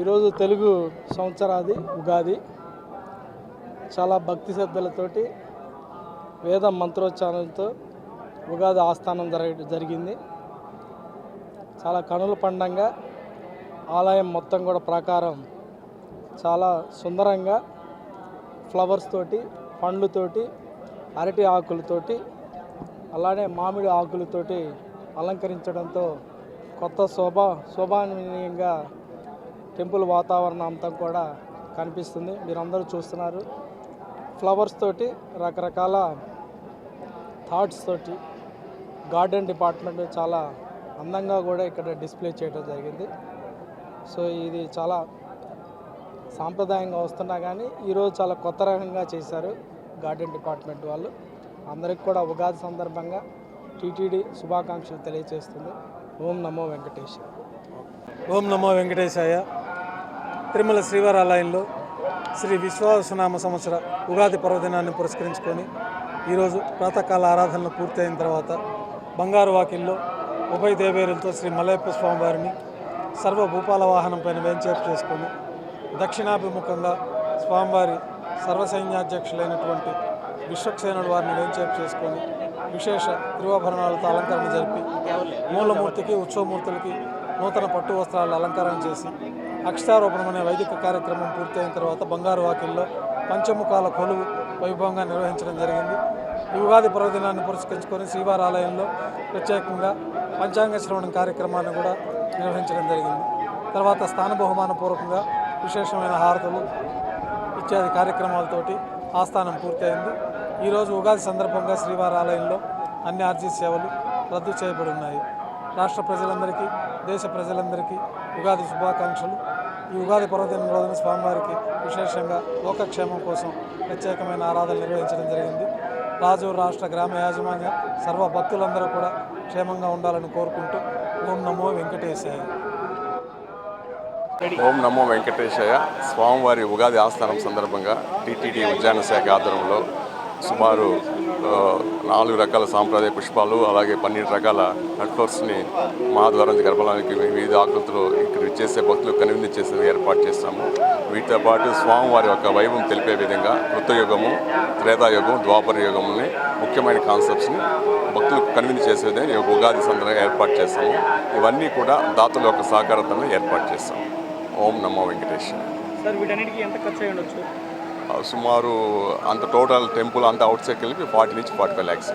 ఈరోజు తెలుగు సంవత్సరాది ఉగాది. చాలా భక్తి శ్రద్ధలతోటి వేద మంత్రోచ్చారణతో ఉగాది ఆస్థానం జరగ జరిగింది. చాలా కనుల పండంగా ఆలయం మొత్తం కూడా ప్రాకారం చాలా సుందరంగా ఫ్లవర్స్ తోటి పండ్లతోటి అరటి ఆకులతోటి అలానే మామిడి ఆకులతోటి అలంకరించడంతో కొత్త శోభ శోభానీయంగా టెంపుల్ వాతావరణం అంతా కూడా కనిపిస్తుంది. మీరందరూ చూస్తున్నారు. ఫ్లవర్స్ తోటి రకరకాల థాట్స్ తోటి గార్డెన్ డిపార్ట్మెంట్ చాలా అందంగా కూడా ఇక్కడ డిస్ప్లే చేయడం జరిగింది. సో ఇది చాలా సాంప్రదాయంగా వస్తున్నా కానీ ఈరోజు చాలా కొత్త రకంగా చేశారు గార్డెన్ డిపార్ట్మెంట్ వాళ్ళు. అందరికి కూడా ఉగాది సందర్భంగా టీటీడీ శుభాకాంక్షలు తెలియజేస్తుంది. ఓం నమో వెంకటేశ. ఓం నమో వెంకటేశాయ. తిరుమల శ్రీవారి ఆలయంలో శ్రీ విశ్వాసనామ సంవత్సర ఉగాది పర్వదినాన్ని పురస్కరించుకొని ఈరోజు ప్రాతకాల ఆరాధనలు పూర్తయిన తర్వాత బంగారు వాకిల్లో ఉభయ దేవేరులతో శ్రీ మలయప్ప స్వామివారిని సర్వ భూపాల వాహనం పైన వేంచేపు చేసుకొని దక్షిణాభిముఖంగా స్వామివారి సర్వసైన్యాధ్యక్షులైనటువంటి విశ్వక్సేనుడు వారిని వేంచేపు చేసుకొని విశేష తిరువాభరణాలతో అలంకరణ జరిపి మూలమూర్తికి ఉత్సవమూర్తులకి నూతన పట్టు వస్త్రాలు అలంకరణ చేసి అక్షరారోపణం అనే వైదిక కార్యక్రమం పూర్తయిన తర్వాత బంగారు వాకిల్లో పంచముఖాల కొలువు వైభవంగా నిర్వహించడం జరిగింది. యుగాది పర్వదినాన్ని పురస్కరించుకొని శ్రీవారి ఆలయంలో ప్రత్యేకంగా పంచాంగ శ్రవణం కార్యక్రమాన్ని కూడా నిర్వహించడం జరిగింది. తర్వాత స్థాన బహుమాన పూర్వకంగా విశేషమైన హారతులు ఇత్యాది కార్యక్రమాలతోటి ఆస్థానం పూర్తయింది. ఈరోజు ఉగాది సందర్భంగా శ్రీవారి ఆలయంలో అన్ని ఆర్జీ సేవలు రద్దు చేయబడి ఉన్నాయి. రాష్ట్ర ప్రజలందరికీ దేశ ప్రజలందరికీ ఉగాది శుభాకాంక్షలు. ఈ ఉగాది పర్వదినం రోజున స్వామివారికి విశేషంగా లోకక్షేమం కోసం ప్రత్యేకమైన ఆరాధనలు నిర్వహించడం జరిగింది. రాజు రాష్ట్ర గ్రామ యాజమాన్య సర్వ భక్తులందరూ కూడా క్షేమంగా ఉండాలని కోరుకుంటూ ఓం నమో వెంకటేశాయ. ఓం నమో వెంకటేశయ్య స్వామివారి ఉగాది ఆస్థానం సందర్భంగా టీటీడీ ఉద్యాన శాఖ ఆధ్వర్యంలో సుమారు నాలుగు రకాల సాంప్రదాయ పుష్పాలు అలాగే పన్నెండు రకాల నట్ఫ్లవర్స్ని మా ద్వారా గర్భలానికి వివిధ ఆకృతులు ఇక్కడ ఇచ్చేసే భక్తులు కనువిందు చేసేది ఏర్పాటు చేస్తాము. వీటితో పాటు స్వామివారి యొక్క వైభవం తెలిపే విధంగా కృతయుగము త్రేతాయుగం ద్వాపర యుగముని ముఖ్యమైన కాన్సెప్ట్స్ని భక్తులు కనువిందు చేసే విధంగా యొక్క ఉగాది సందర్భంగా ఏర్పాటు చేస్తాము. ఇవన్నీ కూడా దాతల యొక్క సహకారంతో ఏర్పాటు చేస్తాము. ఓం నమో వెంకటేశ్వర సార్ వీటన్నిటికీ ఎంత ఖర్చు అయ్యి ఉండొచ్చు సుమారు అంత టోటల్ టెంపుల్ అంతా అవుట్ సైడ్కి కలిపి ఫార్టీ నుంచి ఫార్టీ ఫైవ్ ల్యాక్స్.